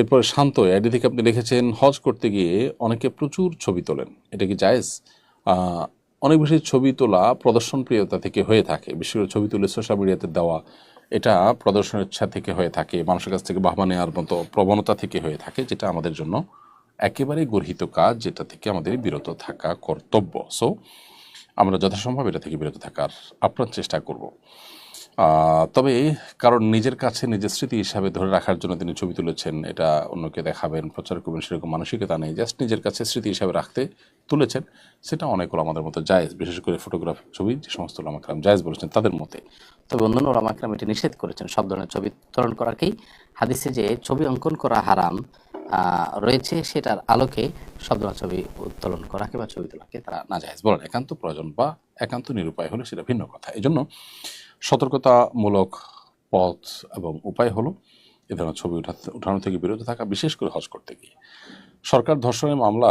এরপর শান্ত আইডি থেকে আপনি লিখেছেন হজ করতে গিয়ে অনেকে প্রচুর ছবি তোলেন। এটা কি জায়েজ? অনেক বেশি ছবি তোলা প্রদর্শন প্রিয়তা থেকে হয়ে থাকে। বিশেষ করে ছবি তুলে সোশ্যাল মিডিয়াতে দেওয়া, এটা প্রদর্শনের ইচ্ছা থেকে হয়ে থাকে, মানুষের কাছ থেকে বাহবা নেওয়ার মতো প্রবণতা থেকে হয়ে থাকে, যেটা আমাদের জন্য একেবারে গর্হিত কাজ, যেটা থেকে আমাদের বিরত থাকা কর্তব্য। সো আমরা যথাসম্ভব এটা থেকে বিরত থাকার আপ্রাণ চেষ্টা করব। তবে কারণ নিজের কাছে, নিজের স্মৃতি হিসাবে ধরে রাখার জন্য তিনি ছবি তুলেছেন, এটা অন্যকে দেখাবেন, প্রচার করবেন সেরকম মানসিকতা নেই। জাস্ট নিজের কাছে স্মৃতি হিসাবে রাখতে তুলেছেন, সেটা অনেকগুলো আমাদের মতো জায়েজ, বিশেষ করে ফটোগ্রাফি ছবি যে সমস্ত আমাকে জায়েজ বলেছেন তাদের মতে। তবে অন্যান্য ওলামা একরাম এটি নিষেধ করেছেন, সব ধরনের ছবি উত্তোলন করাকেই। হাদিসে যে ছবি অঙ্কন করা হারাম রয়েছে সেটার আলোকে শব্দ ধরনের ছবি উত্তোলন করাকে বা ছবি তোলাকে তারা না যায় বলেন। একান্ত প্রয়োজন বা একান্ত নিরুপায় হলে সেটা ভিন্ন কথা। এই জন্য সতর্কতামূলক পথ এবং উপায় হলো এ ধরনের ছবি উঠানো থেকে বিরত থাকা, বিশেষ করে হজ করতে গিয়ে। সরকার ধর্ষণের মামলা